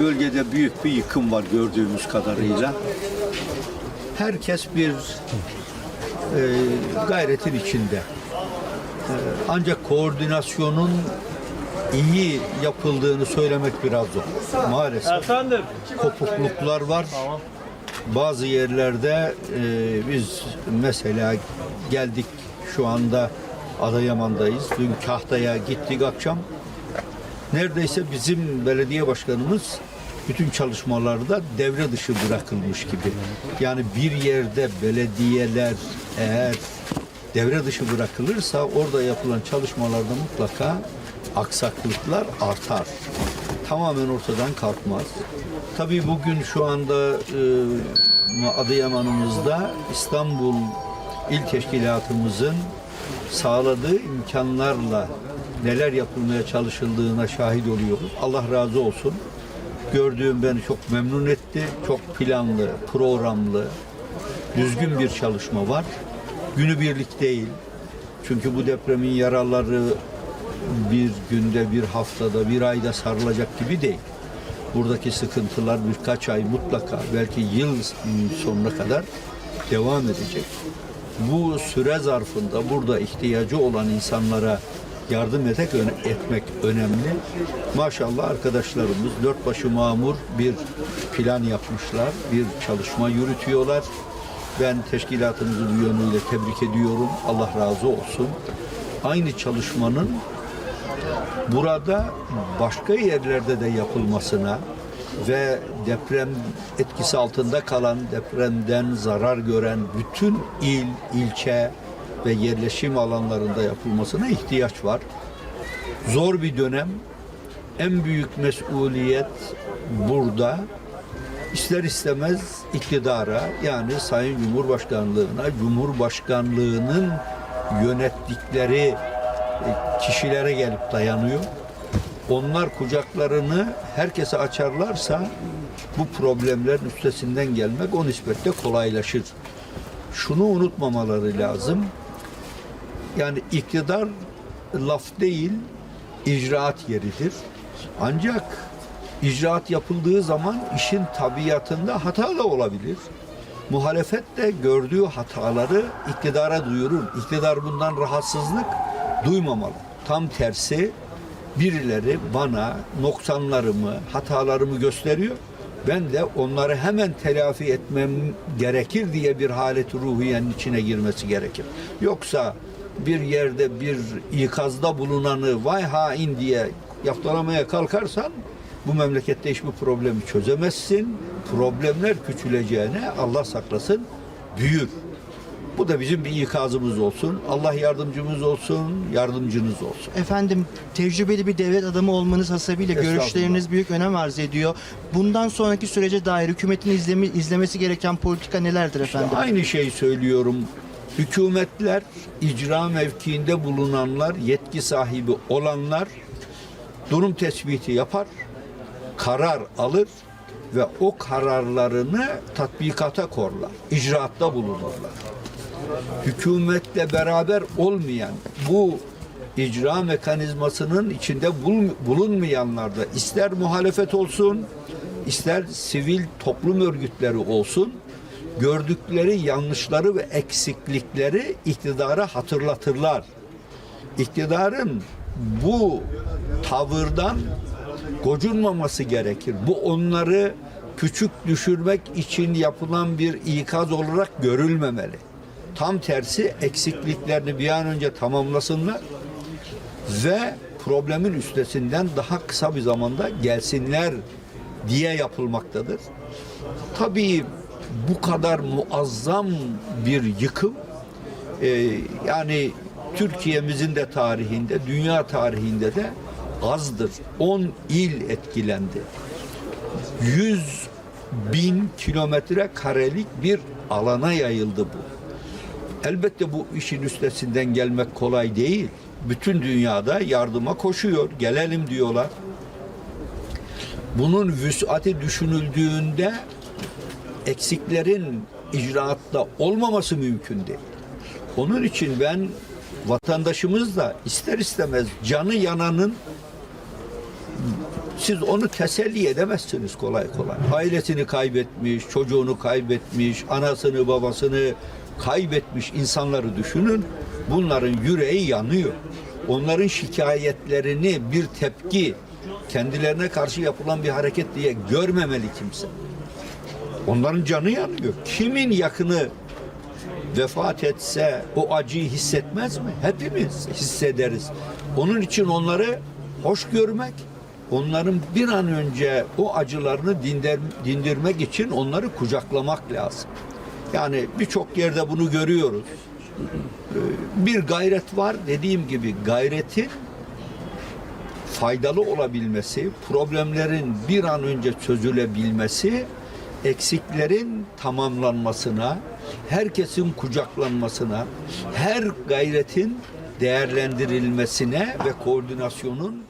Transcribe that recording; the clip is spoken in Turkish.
Bölgede büyük bir yıkım var gördüğümüz kadarıyla. Herkes bir e, gayretin içinde. E, ancak koordinasyonun iyi yapıldığını söylemek biraz zor. Maalesef Efendim. kopukluklar var. Bazı yerlerde e, biz mesela geldik şu anda Adıyaman'dayız. Dün Kahta'ya gittik akşam. Neredeyse bizim belediye başkanımız bütün çalışmalarda devre dışı bırakılmış gibi. Yani bir yerde belediyeler eğer devre dışı bırakılırsa orada yapılan çalışmalarda mutlaka aksaklıklar artar. Tamamen ortadan kalkmaz. Tabii bugün şu anda e, Adıyaman'ımızda İstanbul İl Teşkilatımızın sağladığı imkanlarla neler yapılmaya çalışıldığına şahit oluyoruz. Allah razı olsun. Gördüğüm beni çok memnun etti. Çok planlı, programlı, düzgün bir çalışma var. Günübirlik değil. Çünkü bu depremin yaraları bir günde, bir haftada, bir ayda sarılacak gibi değil. Buradaki sıkıntılar birkaç ay mutlaka, belki yıl sonuna kadar devam edecek. Bu süre zarfında burada ihtiyacı olan insanlara yardım etmek, etmek önemli. Maşallah arkadaşlarımız dört başı mamur bir plan yapmışlar, bir çalışma yürütüyorlar. Ben teşkilatımızı bu yönüyle tebrik ediyorum. Allah razı olsun. Aynı çalışmanın burada başka yerlerde de yapılmasına ve deprem etkisi altında kalan, depremden zarar gören bütün il, ilçe ve yerleşim alanlarında yapılmasına ihtiyaç var. Zor bir dönem. En büyük mesuliyet burada ister istemez iktidara yani Sayın Cumhurbaşkanlığına, Cumhurbaşkanlığının yönettikleri e, kişilere gelip dayanıyor. Onlar kucaklarını herkese açarlarsa bu problemlerin üstesinden gelmek o nispetle kolaylaşır. Şunu unutmamaları lazım. Yani iktidar laf değil, icraat yeridir. Ancak icraat yapıldığı zaman işin tabiatında hata da olabilir. Muhalefet de gördüğü hataları iktidara duyurur. İktidar bundan rahatsızlık duymamalı. Tam tersi birileri bana noksanlarımı, hatalarımı gösteriyor. Ben de onları hemen telafi etmem gerekir diye bir haleti ruhiyenin içine girmesi gerekir. Yoksa bir yerde bir ikazda bulunanı vay hain diye yaptalamaya kalkarsan bu memlekette hiçbir problemi çözemezsin. Problemler küçüleceğine Allah saklasın büyür. Bu da bizim bir ikazımız olsun. Allah yardımcımız olsun, yardımcınız olsun. Efendim tecrübeli bir devlet adamı olmanız Estağfurullah. görüşleriniz büyük önem arz ediyor. Bundan sonraki sürece dair hükümetin izlemi, izlemesi gereken politika nelerdir efendim? Aynı şeyi söylüyorum. Hükümetler, icra mevkiinde bulunanlar, yetki sahibi olanlar durum tespiti yapar, karar alır ve o kararlarını tatbikata korlar, icraatta bulunurlar. Hükümetle beraber olmayan bu icra mekanizmasının içinde bul- bulunmayanlar da ister muhalefet olsun, ister sivil toplum örgütleri olsun, gördükleri yanlışları ve eksiklikleri iktidara hatırlatırlar. İktidarın bu tavırdan gocunmaması gerekir. Bu onları küçük düşürmek için yapılan bir ikaz olarak görülmemeli. Tam tersi eksikliklerini bir an önce tamamlasınlar ve problemin üstesinden daha kısa bir zamanda gelsinler diye yapılmaktadır. Tabii bu kadar muazzam bir yıkım e, yani Türkiye'mizin de tarihinde, dünya tarihinde de azdır. 10 il etkilendi. 100 bin kilometre karelik bir alana yayıldı bu. Elbette bu işin üstesinden gelmek kolay değil. Bütün dünyada yardıma koşuyor. Gelelim diyorlar. Bunun vüsati düşünüldüğünde eksiklerin icraatta olmaması mümkün değil. Onun için ben vatandaşımız da ister istemez canı yananın siz onu teselli edemezsiniz kolay kolay. Ailesini kaybetmiş, çocuğunu kaybetmiş, anasını babasını kaybetmiş insanları düşünün. Bunların yüreği yanıyor. Onların şikayetlerini bir tepki, kendilerine karşı yapılan bir hareket diye görmemeli kimse. Onların canı yanıyor. Kimin yakını vefat etse o acıyı hissetmez mi? Hepimiz hissederiz. Onun için onları hoş görmek, onların bir an önce o acılarını dindir, dindirmek için onları kucaklamak lazım. Yani birçok yerde bunu görüyoruz. Ee, Bir gayret var dediğim gibi gayretin faydalı olabilmesi, problemlerin bir an önce çözülebilmesi, eksiklerin tamamlanmasına, herkesin kucaklanmasına, her gayretin değerlendirilmesine ve koordinasyonun